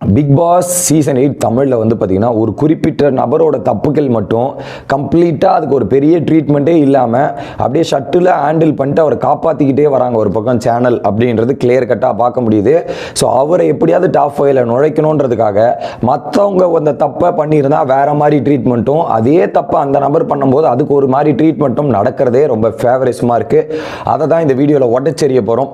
Big Boss season eight தமிழில் வந்து பார்த்திங்கன்னா ஒரு குறிப்பிட்ட நபரோட தப்புகள் மட்டும் கம்ப்ளீட்டாக அதுக்கு ஒரு பெரிய ட்ரீட்மெண்ட்டே இல்லாமல் அப்படியே ஷட்டில் ஹேண்டில் பண்ணிட்டு அவரை காப்பாற்றிக்கிட்டே வராங்க ஒரு பக்கம் சேனல் அப்படின்றது கிளியர் கட்டாக பார்க்க முடியுது. ஸோ அவரை எப்படியாவது டாப் ஃபைவ்ல நுழைக்கணுன்றதுக்காக மற்றவங்க அந்த தப்பை பண்ணியிருந்தா வேறு மாதிரி ட்ரீட்மெண்ட்டும் அதே தப்பை அந்த நபர் பண்ணும்போது அதுக்கு ஒரு மாதிரி ட்ரீட்மெண்ட்டும் நடக்கிறதே ரொம்ப ஃபேவரேஸமாக இருக்குது அதை தான் இந்த வீடியோவில் உடச்செறிய போகிறோம்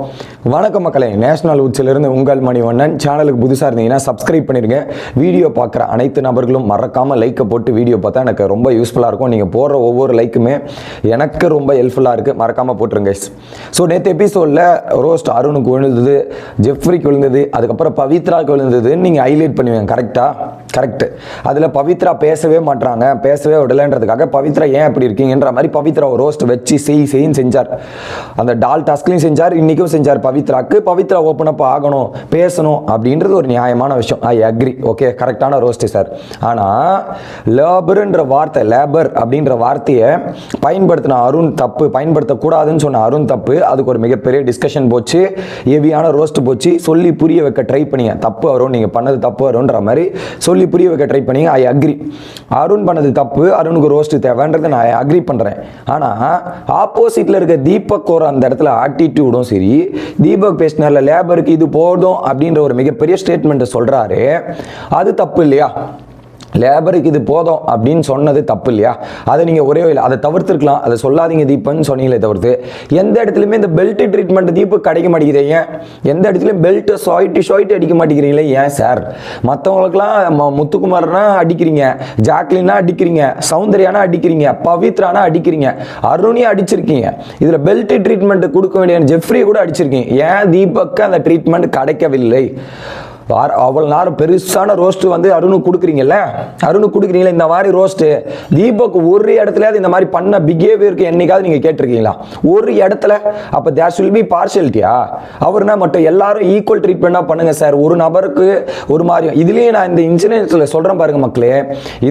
வணக்க மக்களை நேஷனல் உச்சிலிருந்து உங்கள் மணிவண்ணன். சேனலுக்கு புதுசாக இருந்தீங்கன்னா சப்ஸ்கிரைப் பண்ணிடுங்க வீடியோ பார்க்குற அனைத்து நபர்களும் மறக்காமல் லைக்கை போட்டு வீடியோ பார்த்தா எனக்கு ரொம்ப யூஸ்ஃபுல்லாக இருக்கும். நீங்கள் போடுற ஒவ்வொரு லைக்குமே எனக்கு ரொம்ப ஹெல்ப்ஃபுல்லாக இருக்குது மறக்காமல் போட்டுருங்க ஸோ நேற்று எபிசோடில் ரோஸ்ட் அருணுக்கு விழுந்தது ஜெஃப்ரிக்கு விழுந்தது அதுக்கப்புறம் பவித்ராக்கு விழுந்ததுன்னு நீங்கள் ஹைலைட் பண்ணுவீங்க. கரெக்டாக கரெக்டு அதில் பவித்ரா பேசவே மாட்டுறாங்க பேசவே விடலைன்றதுக்காக பவித்ரா ஏன் அப்படி இருக்கீங்கன்ற மாதிரி பவித்ரா ஒரு ரோஸ்ட் வச்சு செய் செய்யும் செஞ்சார். அந்த டால் டாஸ்க்லையும் செஞ்சார் இன்றைக்கும் செஞ்சார் பவித்ராக்கு. பவித்ரா ஓப்பன் அப் ஆகணும் பேசணும் அப்படின்றது ஒரு நியாயமான விஷயம். ஐ அக்ரி ஓகே கரெக்டான ரோஸ்ட்டு சார் ஆனால் லேபருன்ற வார்த்தை லேபர் அப்படின்ற வார்த்தையை பயன்படுத்தின அருண் தப்பு பயன்படுத்தக்கூடாதுன்னு சொன்ன அருண் தப்பு. அதுக்கு ஒரு மிகப்பெரிய டிஸ்கஷன் போச்சு. ஹெவியான ரோஸ்ட் போச்சு. சொல்லி புரிய வைக்க ட்ரை பண்ணிங்க தப்பு வரும் நீங்கள் பண்ணது தப்பு வரும்ன்ற மாதிரி சொல்லி புரிய வைக்க ட்ரை பண்ணி ஐ அக்ரி அருண் பண்ணது தப்பு. அருணுக்கு ரோஸ்ட் தேவைன்றதை நான் அக்ரி பண்ணுறேன் ஆனால் ஆப்போசிட்டில் இருக்க தீபக் ஒரு அந்த இடத்துல ஆட்டிடியூடும் சரி. தீபக் பேசினார்ல லேபருக்கு இது போதும் அப்படின்ற ஒரு மிகப்பெரிய ஸ்டேட்மெண்ட்டை சொல்கிறாரு அது தப்பு இல்லையா? லேபருக்கு இது போதும் அப்படின்னு சொன்னது தப்பு இல்லையா அதை நீங்கள் ஒரே இல்லை அதை தவிர்த்துருக்கலாம். அதை சொல்லாதீங்க தீபன்னு சொன்னீங்களே தவிர்த்து. எந்த இடத்துலையுமே இந்த பெல்ட் ட்ரீட்மெண்ட் தீப்பு கிடைக்க மாட்டேங்குது ஏன்? எந்த இடத்துலையும் பெல்ட்டை ஷாய்ட்டு ஷாய்ட்டு அடிக்க மாட்டேங்கிறீங்களே ஏன் சார் மற்றவங்களுக்குலாம் முத்துக்குமார்னா அடிக்கிறீங்க ஜாக்லினா அடிக்கிறீங்க சௌந்தர்யானா அடிக்கிறீங்க பவித்ரானா அடிக்கிறீங்க அருணியா அடிச்சிருக்கீங்க. இதில் பெல்ட் ட்ரீட்மெண்ட் கொடுக்க வேண்டிய ஜெஃப்ரியை கூட அடிச்சிருக்கீங்க. ஏன் தீபக்கு அந்த ட்ரீட்மெண்ட் கிடைக்கவில்லை? வார அவ்வளோ நேரம் பெருசான ரோஸ்ட்டு வந்து அருணுக்கு கொடுக்குறீங்கல்ல? அருணுக்கு கொடுக்குறீங்களா இந்த மாதிரி ரோஸ்ட்டு தீபக் ஒரு இடத்துலயாவது இந்த மாதிரி பண்ண பிஹேவியருக்கு என்னைக்காவது நீங்கள் கேட்டிருக்கீங்களா? ஒரு இடத்துல. அப்போ தேர் வில் பி பார்ஷியலிட்டியா அவர்னா மட்டும் எல்லாரும் ஈக்குவல் ட்ரீட்மெண்ட்டாக பண்ணுங்கள் சார் ஒரு நபருக்கு ஒரு மாதிரி. இதுலேயே நான் இந்த இன்சிடென்ட்ஸில் சொல்கிறேன் பாருங்க மக்களே.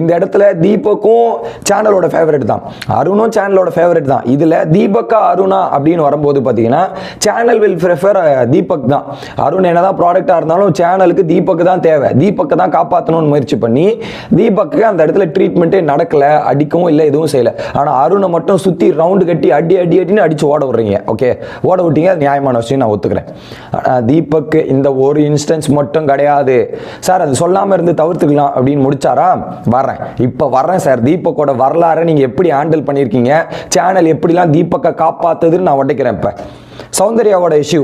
இந்த இடத்துல தீபக்கும் சேனலோட ஃபேவரட் தான். அருணும் சேனலோட ஃபேவரட் தான். இதில் தீபக்கா அருணா அப்படின்னு வரும்போது பார்த்தீங்கன்னா சேனல் வில் ப்ரிஃபர் தீபக் தான். அருண் என்னதான் ப்ராடக்டாக இருந்தாலும் சேனல் சேனலுக்கு தீபக்கு தான் தேவை. தீபக்கை தான் காப்பாற்றணும்னு முயற்சி பண்ணி தீபக்கு அந்த இடத்துல ட்ரீட்மெண்ட்டே நடக்கல அடிக்கவும் இல்லை எதுவும் செய்யல. ஆனால் அருணை மட்டும் சுற்றி ரவுண்டு கட்டி அடி அடி அடின்னு அடிச்சு ஓட விடுறீங்க. ஓகே ஓட விட்டீங்க அது நியாயமான விஷயம் நான் ஒத்துக்கிறேன். தீபக்கு தீபக் இந்த ஒரு இன்ஸ்டன்ஸ் மட்டும் கிடையாது. சார் அது சொல்லாமல் இருந்து தவிர்த்துக்கலாம் அப்படின்னு முடிச்சாரா? வரேன் இப்போ வரேன் சார். தீபக்கோட வரலாறை நீங்கள் எப்படி ஹேண்டில் பண்ணியிருக்கீங்க? சேனல் எப்படிலாம் தீபக்கை காப்பாற்றுதுன்னு நான் உடைக்கிறேன் இப்போ. சௌந்தர்யாவோட இஷ்யூ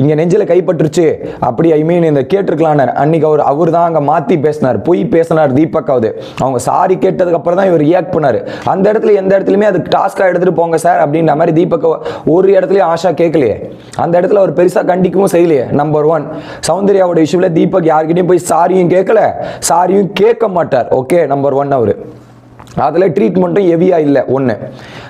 இங்கே நெஞ்சில் கைப்பற்றுச்சு. அப்படி ஐ மீன் இந்த கேட்டிருக்கலான்னு அன்னைக்கு அவர் அவர் தான் அங்கே மாற்றி பேசினார். பொய் பேசினார் தீபக்காவது. அவங்க சாரி கேட்டதுக்கப்புறம் தான் இவர் ரியாக்ட் பண்ணார். அந்த இடத்துல எந்த இடத்துலையுமே அதுக்கு டாஸ்க்காக எடுத்துகிட்டு போங்க சார் அப்படின்ற மாதிரி தீபக் ஒரு இடத்துலையும் ஆஷா கேட்கலையே. அந்த இடத்துல அவர் பெருசாக கண்டிக்கவும் செய்யலையே நம்பர் ஒன் சௌந்தர்யாவோட இஷ்யூவில் தீபக் யார்கிட்டையும் போய் சாரியும் கேட்கல. சாரியும் கேட்க மாட்டார். ஓகே நம்பர் ஒன் அவர். அதில் ட்ரீட்மெண்ட்டும் ஹெவியாக இல்லை ஒன்று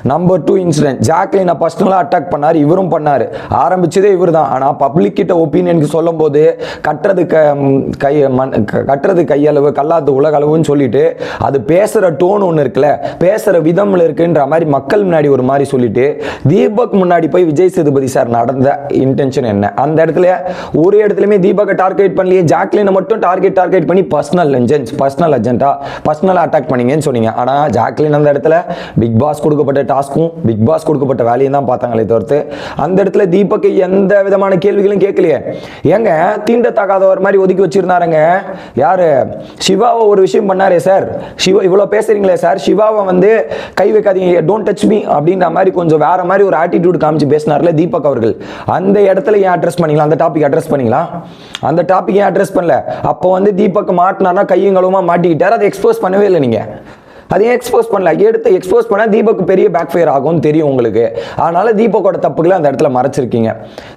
நம்பர் டூ இன்சிடென்ட் ஜாக்லினை பர்சனலாக அட்டாக் பண்ணார் இவரும் பண்ணார். ஆரம்பிச்சதே இவர் தான் ஆனால் பப்ளிக் கிட்ட ஒப்பீனியனுக்கு சொல்லும்போது கட்டுறது க கை மண் க- கட்டுறது கையளவு கல்லாத்து உலகளவுன்னு சொல்லிட்டு அது பேசுகிற டோன் ஒன்று இருக்குல்ல பேசுகிற விதமில் இருக்குன்ற மாதிரி மக்கள் முன்னாடி ஒரு மாதிரி சொல்லிட்டு தீபக் முன்னாடி போய் விஜய் சேதுபதி சார் நடந்த இன்டென்ஷன் என்ன? அந்த இடத்துல ஒரு இடத்துலையுமே தீபக்கை டார்கெட் பண்ணலையே ஜாக்லினை மட்டும் டார்கெட் டார்கெட் பண்ணி பர்சனல் லெஞ்சன்ஸ் பர்சனல் அஜெண்டா பர்சனலாக அட்டாக் பண்ணீங்கன்னு சொன்னீங்க. ஆனால் ஜாக்லின் அந்த இடத்துல பிக் பாஸ் கொடுக்கப்பட்ட டாஸ்க்கும் பிக் பாஸ் கொடுக்கப்பட்ட வேலையும் தான் பார்த்தாங்களே தவிர்த்து அந்த இடத்துல தீபக்கு எந்த விதமான கேள்விகளும் கேட்கலையே. ஏங்க தீண்டத்தகாதவர் மாதிரி ஒதுக்கி வச்சிருந்தாருங்க. யாரு? சிவாவை ஒரு விஷயம் பண்ணாரே சார். சிவா இவ்வளோ பேசுறீங்களே சார். சிவாவை வந்து கை வைக்காதீங்க டோன்ட் டச் மீ அப்படின்ற மாதிரி கொஞ்சம் வேற மாதிரி ஒரு ஆட்டிடியூட் காமிச்சு பேசினார்ல தீபக் அவர்கள். அந்த இடத்துல ஏன் அட்ரஸ் பண்ணிக்கலாம் அந்த டாபிக் அட்ரஸ் பண்ணிக்கலாம் அந்த டாபிக் ஏன் அட்ரஸ் பண்ணல? அப்போ வந்து தீபக் மாட்டினார்னா கையும் கழுவமாக மாட்டிக்கிட்டார். அதை எக்ஸ்போஸ் பண்ணவே இல்லை நீங்கள் அதையும் எக்ஸ்போஸ் பண்ணல? எடுத்து எக்ஸ்போஸ் பண்ணால் தீபக் பெரிய பேக் ஃபயர் ஆகும்னு தெரியும் உங்களுக்கு. அதனால தீபக்கோட தப்புகளை அந்த இடத்துல மறைச்சிருக்கீங்க.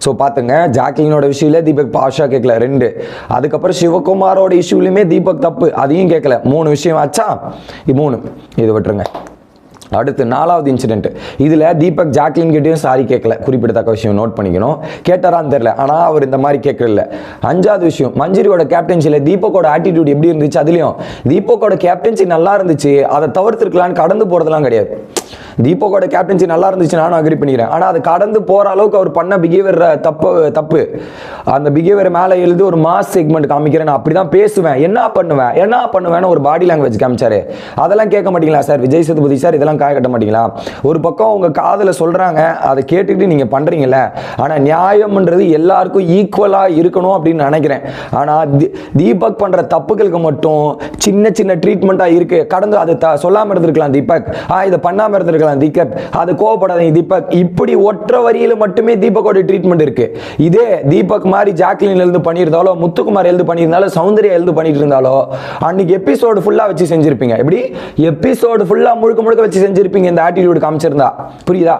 ஸோ பார்த்துங்க ஜாக்லினோட விஷயத்துல தீபக் பாஷா கேட்கல ரெண்டு. அதுக்கப்புறம் சிவகுமாரோட இஷ்யூலையுமே தீபக் தப்பு அதையும் கேட்கல மூணு விஷயம் ஆச்சா? மூணு. இது விட்டுருங்க. அடுத்து நாலாவது இன்சிடென்ட் இதில் தீபக் ஜாக்லின் கிட்டேயும் சாரி கேட்கல குறிப்பிடத்தக்க விஷயம் நோட் பண்ணிக்கணும். கேட்டாரான்னு தெரில ஆனால் அவர் இந்த மாதிரி கேட்கல அஞ்சாவது விஷயம் மஞ்சிரியோட கேப்டன்சியில் தீபக்கோட ஆட்டிடியூட் எப்படி இருந்துச்சு அதுலேயும் தீபக்கோட கேப்டன்சி நல்லா இருந்துச்சு. அதை தவிர்த்துருக்கலான்னு கடந்து போகிறதுலாம் கிடையாது. தீபக்கோட கேப்டன்சி நல்லா இருந்துச்சு நானும் அக்ரி பண்ணிக்கிறேன். ஆனால் அது கடந்து போகிற அளவுக்கு அவர் பண்ண பிஹேவியர் தப்பு தப்பு. அந்த பிஹேவியர் மேலே எழுதி ஒரு மாஸ் செக்மெண்ட் காமிக்கிறேன். நான் அப்படி தான் பேசுவேன். என்ன பண்ணுவேன்? என்ன பண்ணுவேன்னு ஒரு பாடி லாங்குவேஜ் காமிச்சாரு. அதெல்லாம் கேட்க மாட்டீங்களா சார்? விஜய் சேதுபதி சார் இதெல்லாம் காய கட்ட மாட்டீங்களா? ஒரு பக்கம் உங்கள் காதில் சொல்றாங்க அதை கேட்டுட்டு நீங்க பண்றீங்கல்ல. ஆனா நியாயம்ன்றது எல்லாருக்கும் ஈக்குவலா இருக்கணும் அப்படின்னு நினைக்கிறேன். ஆனா தீபக் பண்ற தப்புகளுக்கு மட்டும் சின்ன சின்ன ட்ரீட்மெண்ட்டா இருக்கு. கடந்து அதை த- சொல்லாம இருந்திருக்கலாம் தீபக். ஆ இதை பண்ணாம இருந்திருக்கலாம். தீபக். அது கோவப்படாதீங்க தீபக். இப்படி ஒற்றை வரியில மட்டுமே தீபக்கோட ட்ரீட்மெண்ட் இருக்கு. இதே தீபக் மாதிரி ஜாக்லின் எழுந்து பண்ணியிருந்தாலோ முத்துக்குமார் எழுந்து பண்ணியிருந்தாலோ சௌந்தர்யா எழுந்து பண்ணிட்டு இருந்தாலோ அன்னைக்கு எபிசோடு ஃபுல்லா வச்சு செஞ்சிருப்பீங்க. எப்படி? எபிசோடு ஃபுல்லா முழுக்க முழுக்க வச்சு செஞ்சிருப்பீங்க இந்த ஆட்டிடியூட் காமிச்சிருந்தா. புரியுதா?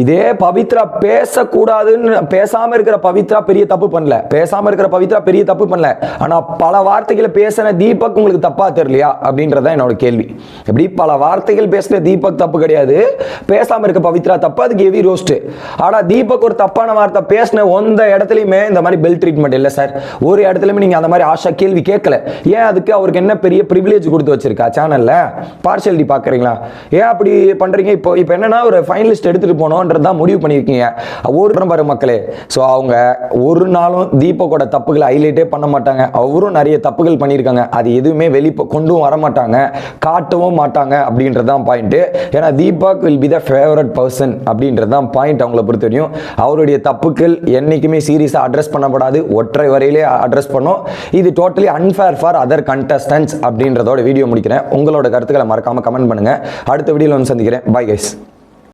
இதே பவித்ரா பேசக்கூடாதுன்னு பேசாம இருக்கிற பவித்ரா பெரிய தப்பு பண்ணல. பேசாம இருக்கிற பவித்ரா பெரிய தப்பு பண்ணல. ஆனா பல வார்த்தைகளை பேசின தீபக் உங்களுக்கு தப்பா தெரியலையா? அப்படின்றதான் என்னோட கேள்வி. எப்படி பல வார்த்தைகள் பேசின தீபக் தப்பு கிடையாது? பேசாம இருக்க பவித்ரா தப்பு. அதுக்கு ஹெவி ரோஸ்ட் ஆனா தீபக் ஒரு தப்பான வார்த்தை பேசின எந்த இடத்துலயுமே இந்த மாதிரி பெல் ட்ரீட்மெண்ட் இல்லை சார் ஒரு இடத்துலயுமே நீங்க அந்த மாதிரி ஆஷா கேள்வி கேட்கல. ஏன் அதுக்கு அவருக்கு என்ன பெரிய ப்ரிவிலேஜ் கொடுத்து வச்சிருக்கா? சேனல்ல பார்ஷியலிட்டி பாக்குறீங்களா? ஏன் அப்படி பண்றீங்க? இப்போ இப்போ என்னன்னா ஒரு ஃபைனலிஸ்ட் எடுத்துட்டு போனோன்றது தான் முடிவு பண்ணியிருக்கீங்க. ஒரு பாரு மக்களே. ஸோ அவங்க ஒரு நாளும் தீபக்கோட தப்புகளை ஹைலைட்டே பண்ண மாட்டாங்க. அவரும் நிறைய தப்புகள் பண்ணியிருக்காங்க. அது எதுவுமே வெளி கொண்டும் வர மாட்டாங்க. காட்டவும் மாட்டாங்க அப்படின்றது தான் பாயிண்ட் ஏன்னா Deepak will be the favourite person அப்படின்றது தான் பாயிண்ட் அவங்கள பொறுத்த வரையும். அவருடைய தப்புக்கள் என்றைக்குமே சீரியஸாக அட்ரஸ் பண்ணப்படாது. ஒற்றை வரையிலே அட்ரஸ் பண்ணோம். இது totally unfair for other contestants அப்படின்றதோட video முடிக்கிறேன். உங்களோட கருத்துக்களை மறக்காமல் கமெண்ட் பண்ணுங்க. அடுத்த வீடியோவில் வந்து சந்திக்கிறேன். Bye guys